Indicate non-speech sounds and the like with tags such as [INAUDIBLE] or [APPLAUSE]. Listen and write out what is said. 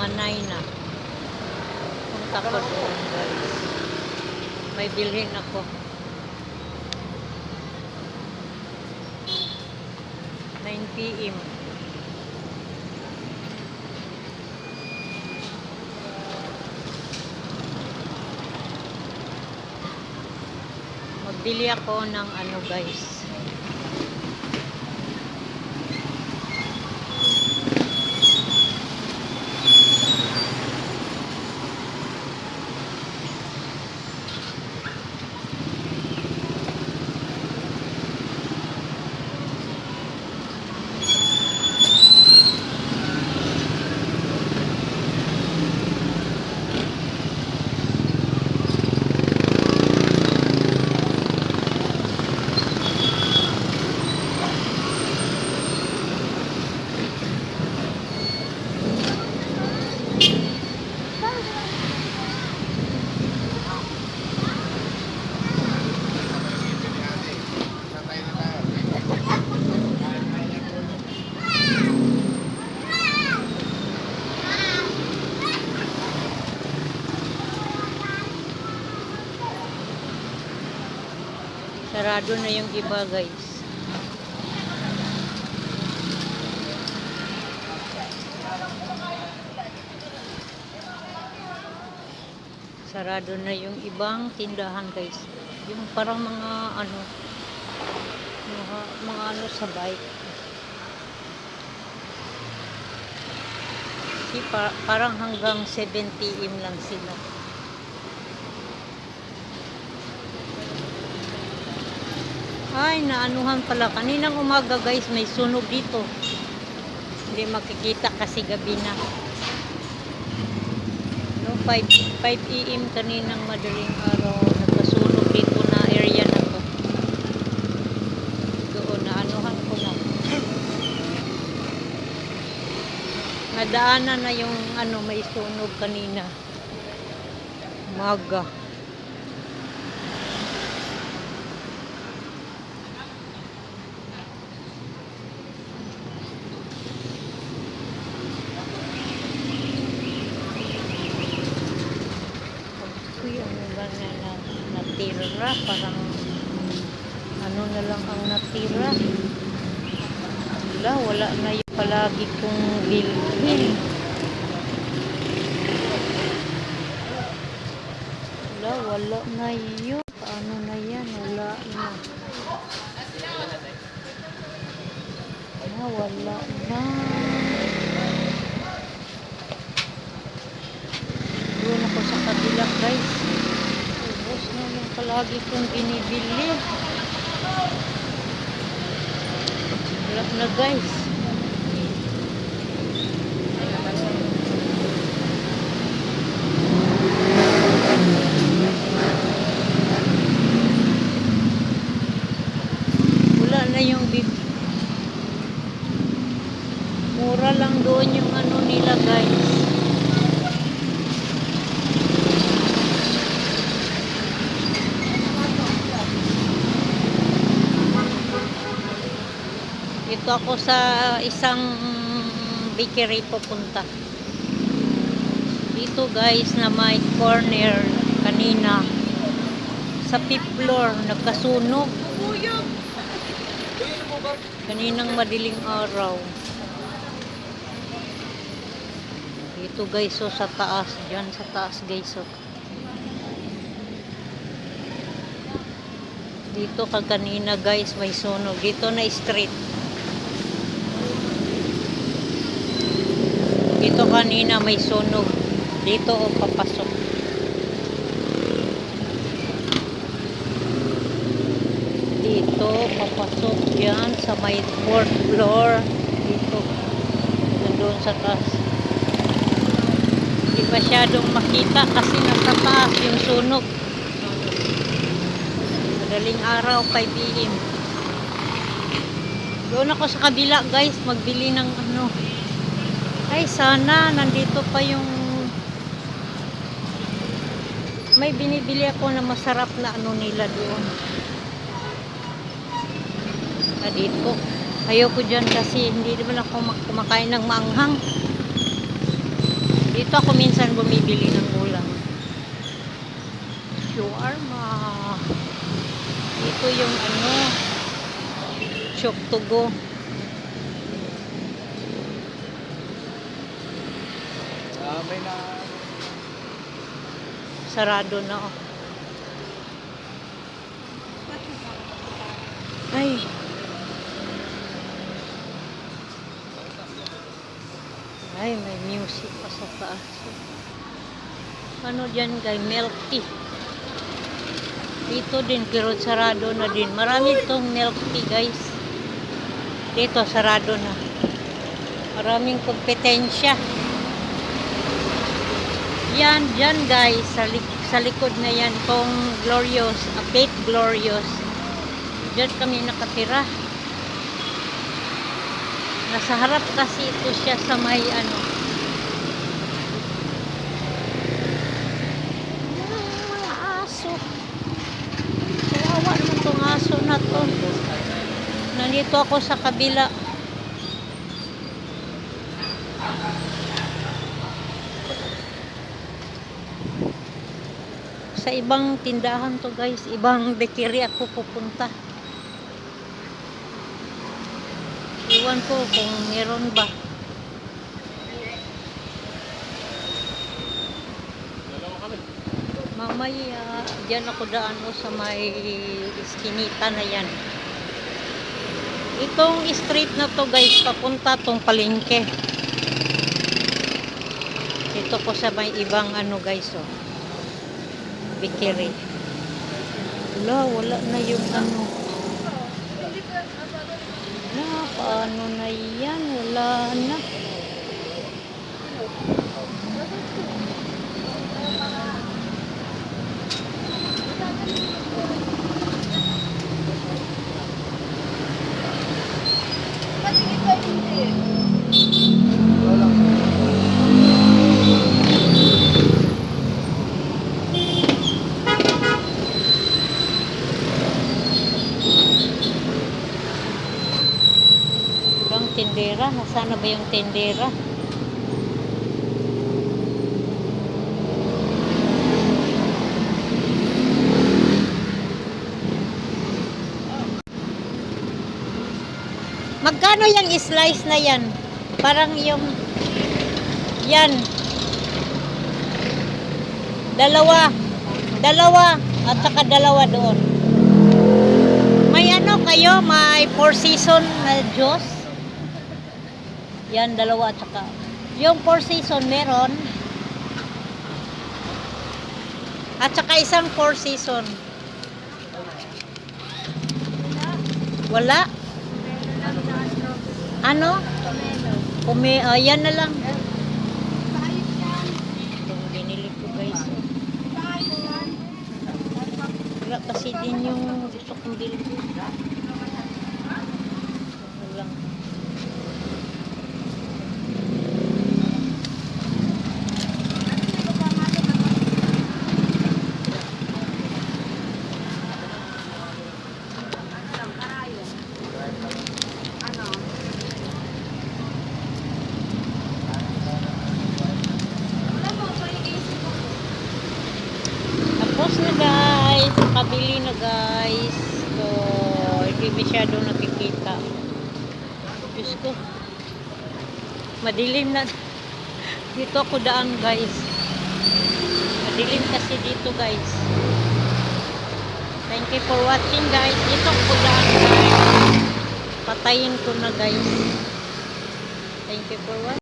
mga 9 na. Punta ko doon guys. May bilhin ako. 9 p.m. Magbili ako ng ano guys. Sarado na yung iba guys. Sarado na yung ibang tindahan guys. Yung parang mga ano mga, mga ano sa bike. Si pa- parang hanggang 70 im lang sila. Ay, naanuhan pala. Kaninang umaga guys, may sunog dito. Hindi makikita kasi gabi na. No, 5, 5 AM kaninang madaling araw. Nagkasunog dito na area na to. Doon, naanuhan ko na. Nadaanan na yung ano, may sunog kanina. Umaga. Uy, ano ba na, na natira? Parang ano na lang ang natira. Wala, wala na yung palagi kong bilhin. Wala, wala na yun. Paano na yan? Wala na. Wala, wala na. Doon ako sa kabila guys. Ubus palagi kong binibili. Wala na guys. Wala na yung bib. Mura lang doon yung ano nila guys. Dito ako sa isang bakery pupunta. Dito guys na may corner kanina sa fifth floor nagkasunog. Kaninang madiling araw. Dito guys so sa taas, diyan sa taas guys so. Dito ka kanina guys may sunog. Dito na street. Dito kanina may sunog. Dito o papasok. Dito papasok yan sa may fourth floor. Dito. Nandun sa taas. Hindi masyadong makita kasi nasa taas yung sunog. Madaling araw, 5 p.m. Doon ako sa kabila guys, magbili ng ano. Ay, sana nandito pa yung may binibili ako na masarap na ano nila doon. Ah, dito. Ayoko dyan kasi hindi naman ako mak- kumakain ng maanghang. Dito ako minsan bumibili ng ulam. Shawarma. Dito yung ano, chok to. May na... Sarado na oh. Ay. Ay, may music pa sa taas. Ano dyan guys? Milk tea. Dito din, pero sarado na din. Marami itong milk tea guys. Dito, sarado na. Maraming kompetensya. Yan, dyan guys, sa, lik- sa likod na yan, kung Glorious, Bake Glorious. Dyan kami nakatira. Nasa harap kasi ito siya sa may ano. Mga aso. Kawawa naman tong aso na to. Nandito ako sa kabila. Sa ibang tindahan to guys, ibang bakery ako pupunta. Iwan ko kung meron ba. Mamaya, dyan ako daan o sa may iskinita na yan. Itong street na to guys, papunta tong palengke. Dito ko sa may ibang ano guys oh. Bakery. Wala, wala na yung ano. Wala, paano na yan? Wala na. Ba yung tindera? Magkano yung slice na yan? Parang yung yan. Dalawa. Dalawa. At saka dalawa doon. May ano kayo? May four season na Diyos? Yan, dalawa at saka. Yung four season meron. At saka isang four season. Wala? Ano? Kumi, ah, yan na lang. Itong binili ko guys. Wala kasi din yung gusto kong bilhin. Wala. Tapos na Nakabili na guys. So, hindi masyado nakikita. Diyos ko. Madilim na. [LAUGHS] Dito ako daan guys. Madilim kasi dito guys. Thank you for watching guys. Dito ako daan guys. Patayin ko na guys. Thank you for watching.